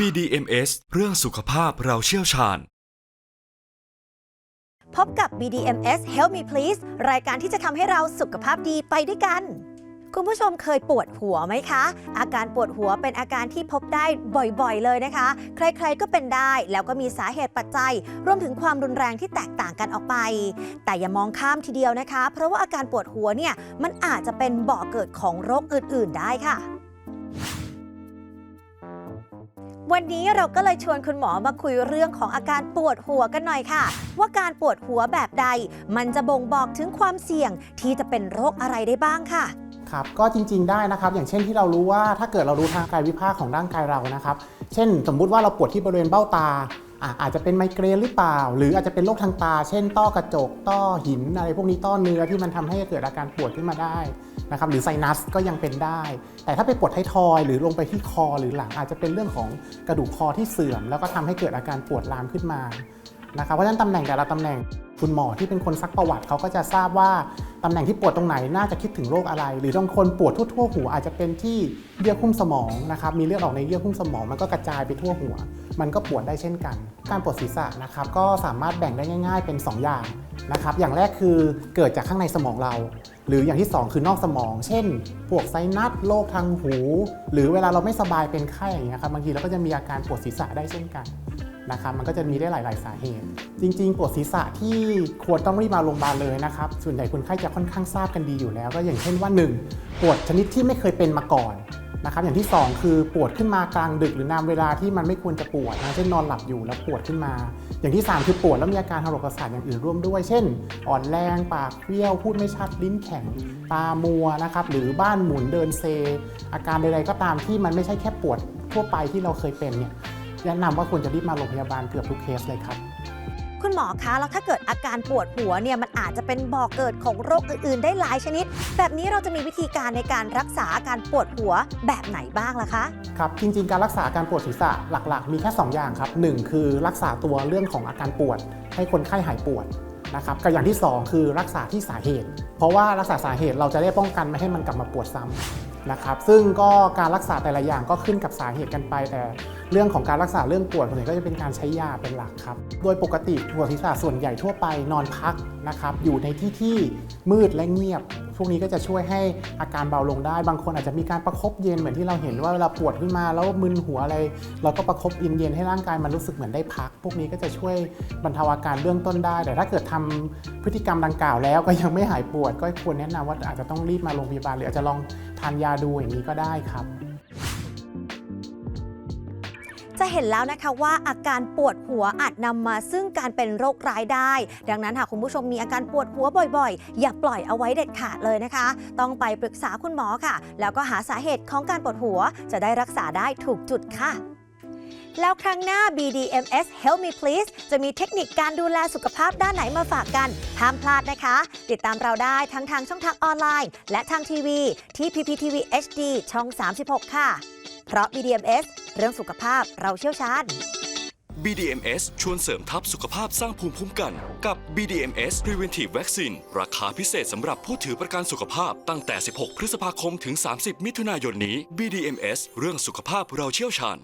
BDMS เรื่องสุขภาพเราเชี่ยวชาญ พบกับ BDMS Help Me Please รายการที่จะทำให้เราสุขภาพดีไปด้วยกัน คุณผู้ชมเคยปวดหัวไหมคะ อาการปวดหัวเป็นอาการที่พบได้บ่อยๆ เลยนะคะ ใครๆก็เป็นได้ แล้วก็มีสาเหตุปัจจัย รวมถึงความรุนแรงที่แตกต่างกันออกไป แต่อย่ามองข้ามทีเดียวนะคะ เพราะว่าอาการปวดหัวเนี่ยมันอาจจะเป็นบ่อเกิดของโรคอื่น ๆ ได้ค่ะ วันนี้เราก็เลยชวนคุณหมอมาคุยเรื่องของอาการปวดหัวกันหน่อยค่ะ ว่าการปวดหัวแบบใด มันจะบ่งบอกถึงความเสี่ยงที่จะเป็นโรคอะไรได้บ้างค่ะครับก็จริง ๆ ได้นะครับ อย่างเช่นที่เรารู้ว่าถ้าเกิดเรารู้ทางกายวิภาคของร่างกายเรานะครับ เช่น สมมุติว่าเราปวดที่บริเวณเบ้าตาอะอาจจะเป็นไมเกรนหรือเปล่า หรืออาจจะเป็นโรคทางตา เช่นต้อกระจก ต้อหินอะไรพวกนี้ต้อเนื้อที่มันทำให้เกิดอาการปวดขึ้นมาได้ นะครับหรือไซนัสก็ยังเป็นได้ แต่ถ้าไปปวดไททอยหรือลงไปที่คอหรือหลังอาจจะเป็นเรื่องของกระดูกคอที่เสื่อม แล้วก็ทำให้เกิดอาการปวดลามขึ้นมานะครับเพราะฉะนั้นตำแหน่งแต่ละตำแหน่ง คุณหมอที่เป็นคนซักประวัติเขาก็จะทราบว่าตำแหน่งที่ปวดตรงไหนน่าจะคิดถึงโรคอะไร หรือบางคนปวดทั่วๆหัวอาจจะเป็นที่เยื่อหุ้มสมองนะครับมีเลือดออกในเยื่อหุ้มสมอง มันก็กระจายไปทั่วหัว มันก็ปวดได้เช่นกัน การปวดศีรษะนะครับก็สามารถแบ่งได้ง่าย ๆ เป็น 2 อย่างนะครับอย่างแรกคือเกิดจากข้างในสมองเรา หรืออย่างที่ 2 คือนอกสมอง เช่นพวกไซนัสโรคทางหู หรือเวลาเราไม่สบายเป็นไข้อย่างเงี้ยครับบางทีเราก็จะมีอาการปวดศีรษะได้เช่นกัน นะครับมันก็จะมีได้หลาย ๆ สาเหตุ จริง ๆ ปวดศีรษะที่ควรต้องรีบมาโรงพยาบาลเลยนะครับ ส่วนใหญ่คนไข้จะค่อนข้างทราบกันดีอยู่แล้ว ก็อย่างเช่นว่า 1. ปวดชนิดที่ไม่เคยเป็นมาก่อนนะครับอย่างที่ 2 คือปวดขึ้นมากลางดึกหรือนามเวลาที่มันไม่ควรจะปวดนะเช่นนอนหลับอยู่แล้วปวดขึ้นมา อย่างที่ 3 คือปวดแล้วมีอาการทางระบบประสาทอย่างอื่นร่วมด้วย เช่น อ่อนแรงปากเปรี้ยวพูดไม่ชัดลิ้นแข็งตามัวนะครับหรือบ้านหมุนเดินเซ อาการใดๆก็ตามที่มันไม่ใช่แค่ปวดทั่วไปที่เราเคยเป็นเนี่ย แนะนำว่าควรจะรีบมาโรงพยาบาลเกือบทุกเคสเลยครับ คุณหมอคะ แล้วถ้าเกิดอาการปวดหัวเนี่ยมันอาจจะเป็นบ่อกเกิดของโรคอื่น ๆ ได้หลายชนิด แบบนี้เราจะมีวิธีการในการรักษาอาการปวดหัวแบบไหนบ้างล่ะคะ ครับจริงๆ การรักษาอาการปวดศีรษะหลักๆ มีแค่ 2 อย่างครับ 1 คือรักษาตัวเรื่องของอาการปวด ให้คนไข้หายปวดนะครับกับอย่างที่ 2 คือรักษาที่สาเหตุ เพราะว่ารักษาสาเหตุเราจะได้ป้องกันไม่ให้มันกลับมาปวดซ้ำ นะครับซึ่งก็การรักษาแต่ละอย่างก็ขึ้นกับสาเหตุกันไป แต่เรื่องของการรักษาเรื่องปวดส่วนใหญ่ก็จะเป็นการใช้ยาเป็นหลักครับ โดยปกติปวดศีรษะส่วนใหญ่ทั่วไปนอนพักนะครับอยู่ในที่ที่มืดและเงียบ วกนี้ก็จะช่วยให้อาการเบาลงได้ บางคนอาจจะมีการประคบเย็นเหมือนที่เราเห็นว่าเวลาปวดขึ้นมาแล้วมึนหัวอะไร เราก็ประคบเย็นๆให้ร่างกายมันรู้สึกเหมือนได้พัก พวกนี้ก็จะช่วยบรรเทาอาการเบื้องต้นได้ แต่ถ้าเกิดทำพฤติกรรมดังกล่าวแล้วก็ยังไม่หายปวด ก็ควรแนะนำว่าอาจจะต้องรีบมาโรงพยาบาลหรืออาจจะลองทานยาดูอย่างนี้ก็ได้ครับ จะเห็นแล้วนะคะว่าอาการปวดหัวอาจนำมาซึ่งการเป็นโรคร้ายได้ ดังนั้นหากคุณผู้ชมมีอาการปวดหัวบ่อยๆ อย่าปล่อยเอาไว้เด็ดขาดเลยนะคะ ต้องไปปรึกษาคุณหมอค่ะ แล้วก็หาสาเหตุของการปวดหัวจะได้รักษาได้ถูกจุดค่ะแล้วครั้งหน้า BDMS Help Me Please จะมีเทคนิคการดูแลสุขภาพด้านไหนมาฝากกัน ห้ามพลาดนะคะ ติดตามเราได้ทั้งทางช่องทางออนไลน์ และทางทีวี ที่ PPTV HD ช่อง 36 ค่ะ เพราะ BDMS เรื่องสุขภาพเราเชี่ยวชาญ BDMS ชวนเสริมทัพสุขภาพสร้างภูมิคุ้มกัน กับ BDMS Preventive Vaccine ราคาพิเศษสำหรับผู้ถือประกันสุขภาพตั้งแต่ 16 พฤษภาคมถึง 30 มิถุนายนนี้ BDMS เรื่องสุขภาพเราเชี่ยวชาญ